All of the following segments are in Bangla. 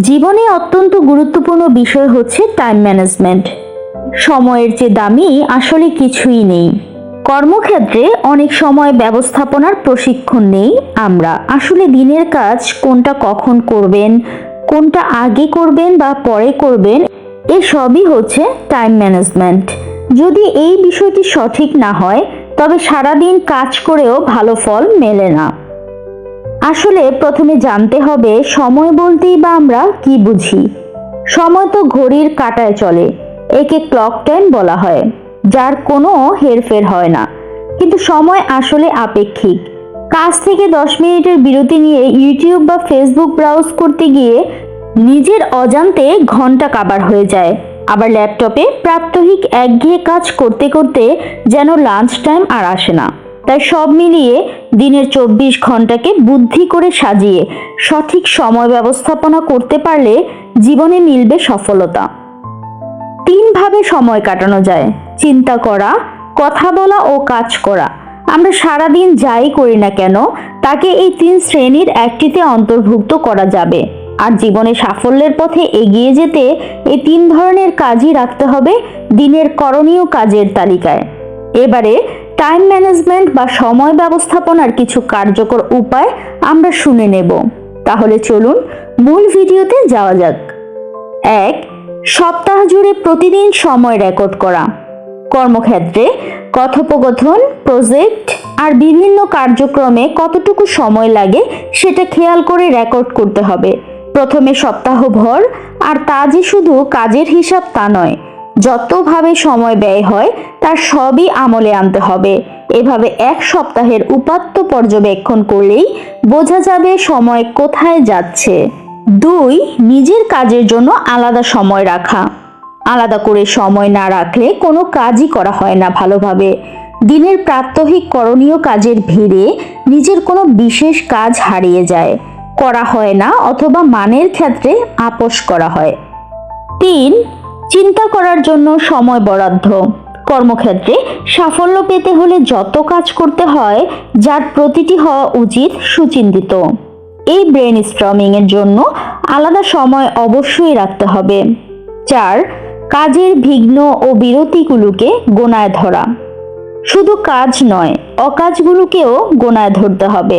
জীবনে অত্যন্ত গুরুত্বপূর্ণ বিষয় হচ্ছে টাইম ম্যানেজমেন্ট সময়ের যে দামি, আসলে কিছুই নেই। কর্মক্ষেত্রে অনেক সময় ব্যবস্থাপনার প্রশিক্ষণ নেই আমরা। আসলে দিনের কাজ কোনটা কখন করবেন, কোনটা আগে করবেন বা পরে করবেন এসবই হচ্ছে টাইম ম্যানেজমেন্ট যদি এই বিষয়টি সঠিক না হয়, তবে সারাদিন কাজ করেও ভালো ফল মেলে না। আসলে প্রথমে জানতে হবে সময় বলতেই বা আমরা কি বুঝি। সময় তো ঘড়ির কাঁটায় চলে, একে ক্লক টাইম বলা হয়, যার কোনো হেরফের হয় না। কিন্তু সময় আসলে আপেক্ষিক। কাজ থেকে দশ মিনিটের বিরতি নিয়ে ইউটিউব বা ফেসবুক ব্রাউজ করতে গিয়ে নিজের অজান্তে ঘণ্টা কাবার হয়ে যায়। আবার ল্যাপটপে প্রাত্যহিক একঘেয়ে কাজ করতে করতে যেন লাঞ্চ টাইম আর আসে না। তাই সব মিলিয়ে দিনের চব্বিশ ঘন্টাকে বুদ্ধি করে সাজিয়ে সঠিক সময় ব্যবস্থাপনা করতে পারলে জীবনে মিলবে সফলতা। তিনভাবে সময় কাটানো যায়। চিন্তা করা, কথা বলা ও কাজ করা। আমরা সারাদিন যাই করি না কেন, তাকে এই তিন শ্রেণির একটিতে অন্তর্ভুক্ত করা যাবে। আর জীবনে সাফল্যের পথে এগিয়ে যেতে এই তিন ধরনের কাজই রাখতে হবে দিনের করণীয় কাজের তালিকায়। এবারে টাইম ম্যানেজমেন্ট বা সময় ব্যবস্থাপনার কিছু কার্যকর উপায় আমরা শুনে নেব। তাহলে চলুন মূল ভিডিওতে যাওয়া যাক। এক, সপ্তাহ জুড়ে প্রতিদিন সময় রেকর্ড করা। কর্মক্ষেত্রে কথোপকথন প্রজেক্ট আর বিভিন্ন কার্যক্রমে কতটুকু সময় লাগে সেটা খেয়াল করে রেকর্ড করতে হবে। প্রথমে সপ্তাহভর আর তা যে শুধু কাজের হিসাব তা নয় যতভাবে সময় ব্যয় হয়, তার সবই আমলে আনতে হবে। এভাবে এক সপ্তাহের উপাত্ত পর্যবেক্ষণ করলেই বোঝা যাবে সময় কোথায় যাচ্ছে। দুই, নিজের কাজের জন্য আলাদা সময় রাখা। আলাদা করে সময় না রাখলে কোনো কাজই করা হয় না ভালোভাবে। দিনের প্রাত্যহিক করণীয় কাজের ভিড়ে নিজের কোনো বিশেষ কাজ হারিয়ে যায়। করা হয় না অথবা মানের ক্ষেত্রে আপোষ করা হয়। তিন চিন্তা করার জন্য সময় বরাদ্দ। কর্মক্ষেত্রে সাফল্য পেতে হলে যত কাজ করতে হয়, যার প্রতিটি হওয়া উচিত সুচিন্তিত। এই ব্রেন স্ট্রমিং এর জন্য আলাদা সময় অবশ্যই রাখতে হবে। চার, কাজের বিঘ্ন ও বিরতিগুলোকে গোনায় ধরা। শুধু কাজ নয়, অকাজগুলোকেও গোনায় ধরতে হবে।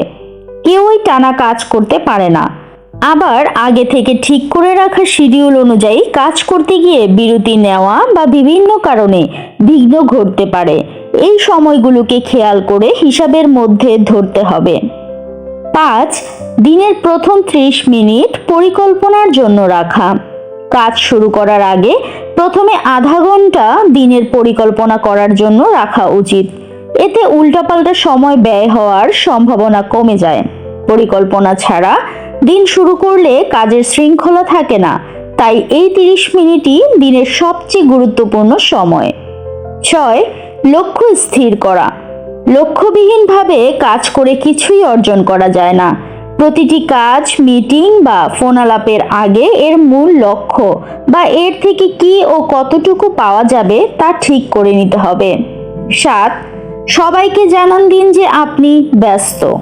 কেউই টানা কাজ করতে পারে না। আবার আগে থেকে ঠিক করে রাখা শিডিউল অনুযায়ী কাজ করতে গিয়ে বিরতি নেওয়া বা বিভিন্ন কারণে বিঘ্ন ঘটতে পারে। এই সময়গুলোকে খেয়াল করে হিসাবের মধ্যে ধরতে হবে। পাঁচ, দিনের প্রথম ত্রিশ মিনিট পরিকল্পনার জন্য রাখা। কাজ শুরু করার আগে প্রথমে আধা ঘণ্টা দিনের পরিকল্পনা করার জন্য রাখা উচিত। এতে উল্টাপাল্টা সময় ব্যয় হওয়ার সম্ভাবনা কমে যায়। পরিকল্পনা ছাড়া দিন শুরু করলে কাজের শৃঙ্খলা থাকে না। তাই এই তিরিশ মিনিটই দিনের সবচেয়ে গুরুত্বপূর্ণ সময়। ছয়, লক্ষ্য স্থির করা। লক্ষ্যবিহীনভাবে কাজ করে কিছুই অর্জন করা যায় না। প্রতিটি কাজ, মিটিং বা ফোন আলাপের আগে এর মূল লক্ষ্য বা এর থেকে কি ও কতটুকু পাওয়া যাবে তা ঠিক করে নিতে হবে। সাত, সবাইকে জানান দিন যে আপনি ব্যস্ত।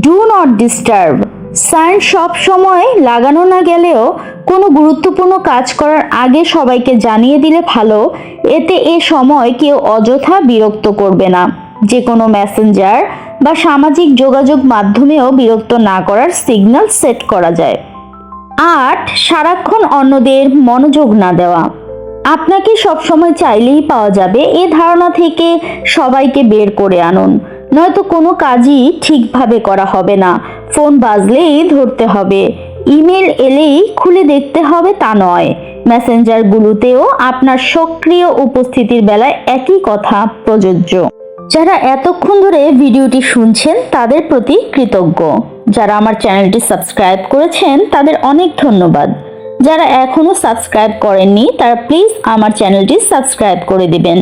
ডু নট ডিস্টার্ব সাইন সব সময় লাগানো না গেলেও কোনো গুরুত্বপূর্ণ কাজ করার আগে সবাইকে জানিয়ে দিলে ভালো। এতে এ সময় কেউ অযথা বিরক্ত করবে না। যে কোনো মেসেঞ্জার বা সামাজিক যোগাযোগ মাধ্যমেও বিরক্ত না করার সিগন্যাল সেট করা যায়। আট, সারাক্ষণ অন্যদের মনোযোগ না দেওয়া। আপনাকে সবসময় চাইলেই পাওয়া যাবে এ ধারণা থেকে সবাইকে বের করে আনুন। নয়তো কোনো কাজই ঠিকভাবে করা হবে না। ফোন বাজলেই ধরতে হবে। ইমেল এলেই খুলে দেখতে হবে তা নয়। মেসেঞ্জারগুলোতেও আপনার সক্রিয় উপস্থিতির বেলায় একই কথা, প্রযোজ্য। যারা এতক্ষণ ধরে ভিডিওটি শুনছেন, তাদের প্রতি কৃতজ্ঞ। যারা আমার চ্যানেলটি সাবস্ক্রাইব করেছেন, তাদের অনেক ধন্যবাদ। যারা এখনও সাবস্ক্রাইব করেননি, তারা প্লিজ আমার চ্যানেলটি সাবস্ক্রাইব করে দিবেন।